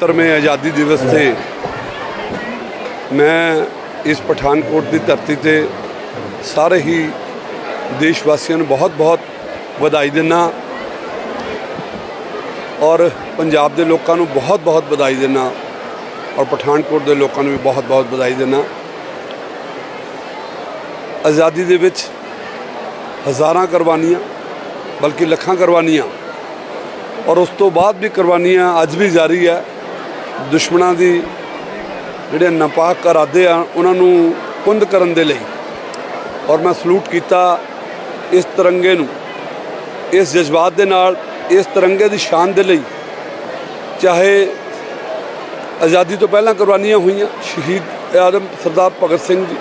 77ਵੇਂ ਆਜ਼ਾਦੀ ਦਿਵਸ ਤੇ ਮੈਂ ਇਸ ਪਠਾਨਕੋਟ ਦੀ ਧਰਤੀ ਤੇ ਸਾਰੇ ਹੀ ਦੇਸ਼ ਵਾਸੀਆਂ ਨੂੰ ਬਹੁਤ-ਬਹੁਤ ਵਧਾਈ ਦਿੰਦਾ ਔਰ ਪੰਜਾਬ ਦੇ ਲੋਕਾਂ ਨੂੰ ਬਹੁਤ-ਬਹੁਤ ਵਧਾਈ ਦਿੰਦਾ ਔਰ ਪਠਾਨਕੋਟ ਦੇ ਲੋਕਾਂ ਨੂੰ ਵੀ ਬਹੁਤ-ਬਹੁਤ ਵਧਾਈ ਦਿੰਦਾ ਆਜ਼ਾਦੀ ਦੇ ਵਿੱਚ ਹਜ਼ਾਰਾਂ ਕੁਰਬਾਨੀਆਂ, ਬਲਕਿ ਲੱਖਾਂ ਕੁਰਬਾਨੀਆਂ ਔਰ ਉਸ ਤੋਂ ਬਾਅਦ ਵੀ ਕੁਰਬਾਨੀਆਂ ਅੱਜ ਵੀ ਜਾਰੀ ਹੈ। ਦੁਸ਼ਮਣਾਂ ਦੀ ਜਿਹੜੇ ਨਾਪਾਕ ਇਰਾਦੇ ਆ, ਉਹਨਾਂ ਨੂੰ ਕੁੰਦ ਕਰਨ ਦੇ ਲਈ। ਔਰ ਮੈਂ ਸਲੂਟ ਕੀਤਾ ਇਸ ਤਿਰੰਗੇ ਨੂੰ। ਇਸ ਜਜ਼ਬਾਤ ਦੇ ਨਾਲ, ਇਸ ਤਿਰੰਗੇ ਦੀ ਸ਼ਾਨ ਦੇ ਲਈ, ਚਾਹੇ ਆਜ਼ਾਦੀ ਤੋਂ ਪਹਿਲਾਂ ਕੁਰਬਾਨੀਆਂ ਹੋਈਆਂ, ਸ਼ਹੀਦ ਆਦਮ ਸਰਦਾਰ ਭਗਤ ਸਿੰਘ ਜੀ,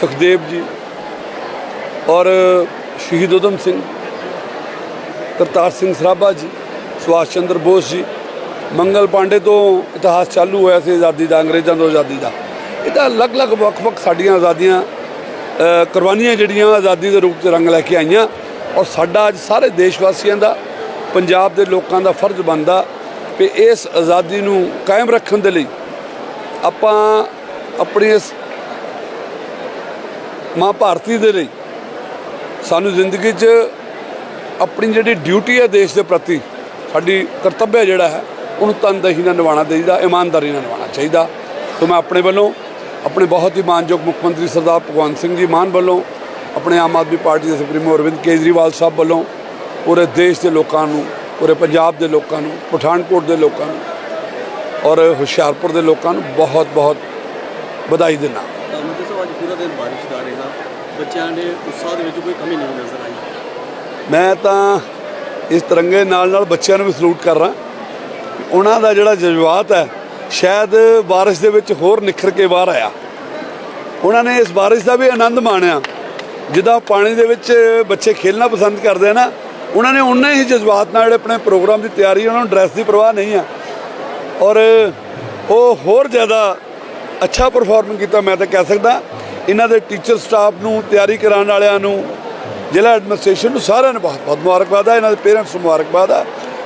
ਸੁਖਦੇਵ ਜੀ ਔਰ ਸ਼ਹੀਦ ਉਦਮ ਸਿੰਘ, ਕਰਤਾਰ ਸਿੰਘ ਸਰਾਭਾ ਜੀ, ਸੁਭਾਸ਼ ਚੰਦਰ ਬੋਸ ਜੀ ਮੰਗਲ ਪਾਂਡੇ ਤੋਂ ਇਤਿਹਾਸ ਚਾਲੂ ਹੋਇਆ ਸੀ ਆਜ਼ਾਦੀ ਦਾ, ਅੰਗਰੇਜ਼ਾਂ ਤੋਂ ਆਜ਼ਾਦੀ ਦਾ। ਇਹਦਾ ਅਲੱਗ-ਅਲੱਗ, ਵੱਖ-ਵੱਖ ਸਾਡੀਆਂ ਆਜ਼ਾਦੀਆਂ ਕੁਰਬਾਨੀਆਂ ਜਿਹੜੀਆਂ ਆਜ਼ਾਦੀ ਦੇ ਰੂਪ 'ਚ ਰੰਗ ਲੈ ਕੇ ਆਈਆਂ। ਔਰ ਸਾਡਾ ਅੱਜ ਸਾਰੇ ਦੇਸ਼ ਵਾਸੀਆਂ ਦਾ, ਪੰਜਾਬ ਦੇ ਲੋਕਾਂ ਦਾ ਫਰਜ਼ ਬਣਦਾ ਕਿ ਇਸ ਆਜ਼ਾਦੀ ਨੂੰ ਕਾਇਮ ਰੱਖਣ ਦੇ ਲਈ ਆਪਾਂ ਆਪਣੀ ਇਸ ਮਾਂ ਭਾਰਤੀ ਦੇ ਲਈ ਸਾਨੂੰ ਜ਼ਿੰਦਗੀ 'ਚ ਆਪਣੀ ਜਿਹੜੀ ਡਿਊਟੀ ਹੈ ਦੇਸ਼ ਦੇ ਪ੍ਰਤੀ, ਸਾਡੀ ਕਰਤੱਵ ਜਿਹੜਾ ਹੈ ਉਹਨੂੰ ਤਨਦੇਹੀ ਨਾਲ ਨਿਭਾਉਣਾ ਚਾਹੀਦਾ ਇਮਾਨਦਾਰੀ ਨਾਲ ਨਿਭਾਉਣਾ ਚਾਹੀਦਾ। ਸੋ ਮੈਂ ਆਪਣੇ ਵੱਲੋਂ ਆਪਣੇ ਬਹੁਤ ਹੀ ਮਾਨਯੋਗ ਮੁੱਖ ਮੰਤਰੀ ਸਰਦਾਰ ਭਗਵੰਤ ਸਿੰਘ ਜੀ ਮਾਨ ਵੱਲੋਂ ਆਪਣੇ ਆਮ ਆਦਮੀ ਪਾਰਟੀ ਦੇ ਸੁਪਰੀਮੋ ਅਰਵਿੰਦ ਕੇਜਰੀਵਾਲ ਸਾਹਿਬ ਵੱਲੋਂ ਪੂਰੇ ਦੇਸ਼ ਦੇ ਲੋਕਾਂ ਨੂੰ ਪੂਰੇ ਪੰਜਾਬ ਦੇ ਲੋਕਾਂ ਨੂੰ ਪਠਾਨਕੋਟ ਦੇ ਲੋਕਾਂ ਨੂੰ ਔਰ ਹੁਸ਼ਿਆਰਪੁਰ ਦੇ ਲੋਕਾਂ ਨੂੰ ਬਹੁਤ ਬਹੁਤ ਵਧਾਈ ਦਿੰਦਾ। ਮੁੱਦੇ ਸਾਹਿਬ ਅੱਜ ਪੂਰਾ ਦਿਨ ਬਾਰਿਸ਼ ਦਾ ਰਿਹਾ। ਬੱਚਿਆਂ ਦੇ ਉਤਸ਼ਾਹ ਦੇ ਵਿੱਚ ਕੋਈ ਕਮੀ ਨਹੀਂ ਨਜ਼ਰ ਆਈ। ਮੈਂ ਤਾਂ ਇਸ ਤਿਰੰਗੇ ਨਾਲ ਨਾਲ ਬੱਚਿਆਂ ਨੂੰ ਵੀ ਸਲੂਟ ਕਰ ਰਹਾ। ਉਹਨਾਂ ਦਾ ਜਿਹੜਾ ਜਜ਼ਬਾਤ ਹੈ, ਸ਼ਾਇਦ ਬਾਰਿਸ਼ ਦੇ ਵਿੱਚ ਹੋਰ ਨਿਖਰ ਕੇ ਬਾਹਰ ਆਇਆ। ਉਹਨਾਂ ਨੇ ਇਸ ਬਾਰਿਸ਼ ਦਾ ਵੀ ਆਨੰਦ ਮਾਣਿਆ। ਜਿੱਦਾਂ ਪਾਣੀ ਦੇ ਵਿੱਚ ਬੱਚੇ ਖੇਲਣਾ ਪਸੰਦ ਕਰਦੇ ਆ ਨਾ, ਉਹਨਾਂ ਨੇ ਉਨਾ ਹੀ ਜਜ਼ਬਾਤ ਨਾਲ ਜਿਹੜੇ ਆਪਣੇ ਪ੍ਰੋਗਰਾਮ ਦੀ ਤਿਆਰੀ, ਉਹਨਾਂ ਨੂੰ ਡਰੈਸ ਦੀ ਪਰਵਾਹ ਨਹੀਂ ਆ। ਔਰ ਉਹ ਹੋਰ ਜ਼ਿਆਦਾ ਅੱਛਾ ਪਰਫਾਰਮ ਕੀਤਾ ਮੈਂ ਤਾਂ ਕਹਿ ਸਕਦਾ। ਇਹਨਾਂ ਦੇ ਟੀਚਰ ਸਟਾਫ ਨੂੰ, ਤਿਆਰੀ ਕਰਾਉਣ ਵਾਲਿਆਂ ਨੂੰ, ਜ਼ਿਲ੍ਹਾ ਐਡਮਿਨਿਸਟ੍ਰੇਸ਼ਨ ਨੂੰ ਸਾਰਿਆਂ ਨੂੰ ਬਹੁਤ ਬਹੁਤ ਮੁਬਾਰਕਬਾਦ ਆ। ਇਹਨਾਂ ਦੇ ਪੇਰੈਂਟਸ ਨੂੰ ਮੁਬਾਰਕਬਾਦ ਆ।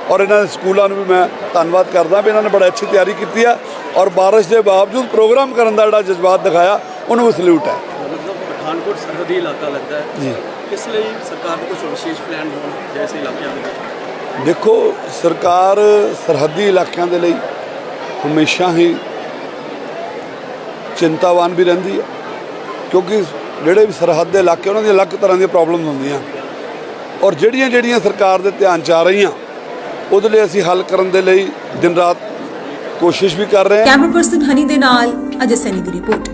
ਔਰ ਇਹਨਾਂ ਦੇ ਸਕੂਲਾਂ ਨੂੰ ਵੀ ਮੈਂ ਧੰਨਵਾਦ ਕਰਦਾ ਵੀ ਇਹਨਾਂ ਨੇ ਬੜਾ ਅੱਛੀ ਤਿਆਰੀ ਕੀਤੀ ਆ ਔਰ ਬਾਰਿਸ਼ ਦੇ ਬਾਵਜੂਦ ਪ੍ਰੋਗਰਾਮ ਕਰਨ ਦਾ ਜਿਹੜਾ ਜਜ਼ਬਾਤ ਦਿਖਾਇਆ ਉਹਨੂੰ ਵੀ ਸਲੂਟ ਹੈ। ਪਠਾਨਕੋਟ ਸਰਹੱਦੀ ਇਲਾਕਾ ਲੱਗਦਾ ਹੈ। ਜੀ। ਇਸ ਲਈ ਸਰਕਾਰ ਦੇ ਕੁਝ ਵਿਸ਼ੇਸ਼ ਪਲਾਨ ਹੋਣ ਜੈਸੇ ਇਲਾਕਿਆਂ ਦੇ ਵਿੱਚ? ਦੇਖੋ ਸਰਕਾਰ ਸਰਹੱਦੀ ਇਲਾਕਿਆਂ ਦੇ ਲਈ ਹਮੇਸ਼ਾ ਹੀ ਚਿੰਤਾਵਾਨ ਵੀ ਰਹਿੰਦੀ ਹੈ। ਕਿਉਂਕਿ ਜਿਹੜੇ ਵੀ ਸਰਹੱਦ ਦੇ ਇਲਾਕੇ ਉਹਨਾਂ ਦੀਆਂ ਅਲੱਗ ਤਰ੍ਹਾਂ ਦੀਆਂ ਪ੍ਰੋਬਲਮਸ ਹੁੰਦੀਆਂ। ਔਰ ਜਿਹੜੀਆਂ ਜਿਹੜੀਆਂ ਸਰਕਾਰ ਦੇ ਧਿਆਨ ਚ ਆ ਰਹੀਆਂ ਉਹਦੇ ਲਈ ਅਸੀਂ ਹੱਲ ਕਰਨ ਦੇ ਲਈ ਦਿਨ ਰਾਤ ਕੋਸ਼ਿਸ਼ ਵੀ ਕਰ ਰਹੇ ਹਾਂ। ਕੈਮਰਾ ਪਰਸਨ ਹਨੀ ਦੇ ਨਾਲ ਅਜੇ ਸੈਨੀ ਦੀ ਰਿਪੋਰਟ